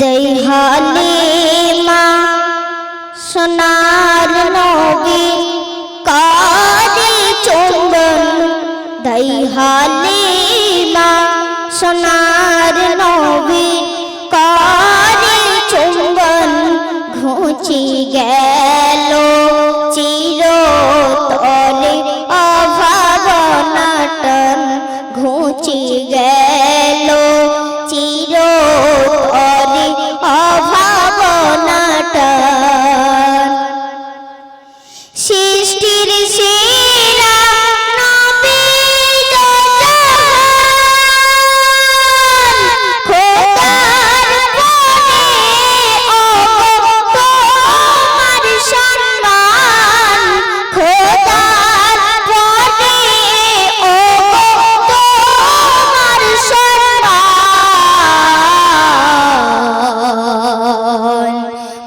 দেহালিমা সোনার নবী কারি চুম্বন দেহালিমা সোনার নবী কারি চুম্বন ঘুচি গেল চিরতলে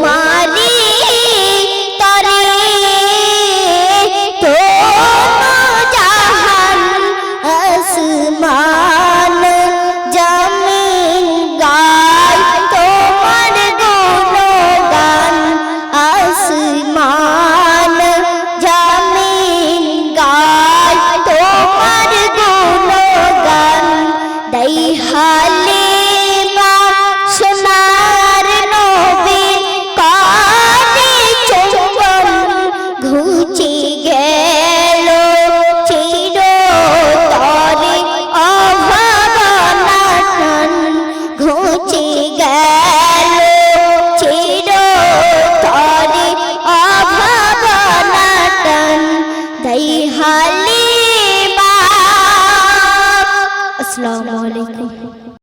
তোমারি তরে দো জাহান আসমান জমিন গায় তোমার গুণগান আসমান জমিন গায় তোমার হালিমা হালিমা। আসসালামু আলাইকুম।